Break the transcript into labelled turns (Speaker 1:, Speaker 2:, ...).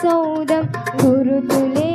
Speaker 1: சௌதம் குருகுலே